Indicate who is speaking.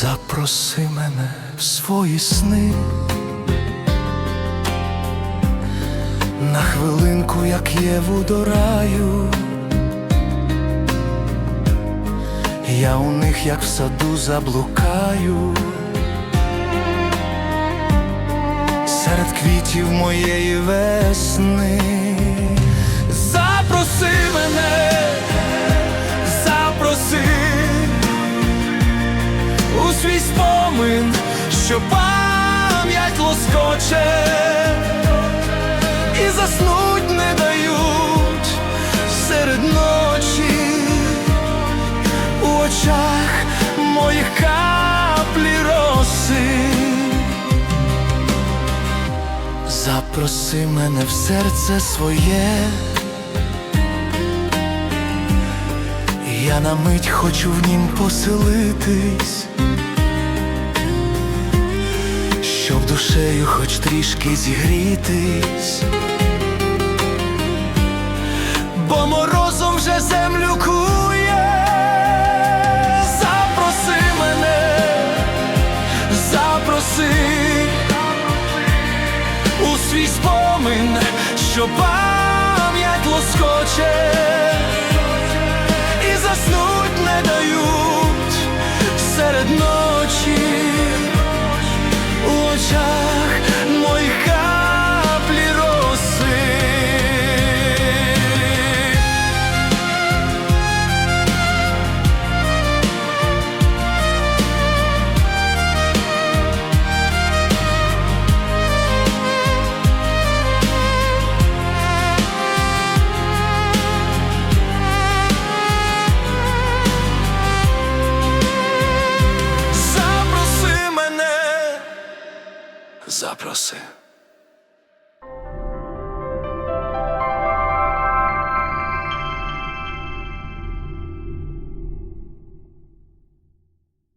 Speaker 1: Запроси мене в свої сни, на хвилинку, як Єву до раю, я у них, як в саду, заблукаю, серед квітів моєї весни. Запроси спомин, що пам'ять лоскоче, і заснуть не дають серед ночі у очах моїх каплі роси. Запроси мене в серце своє. Я на мить хочу в нім поселитись, душею хоч трішки зігрітись, бо морозом вже землю кує, запроси мене, запроси. У свій спомин, що пам'ять лоскоче. І заснуть не дають серед ночі у очах запроси.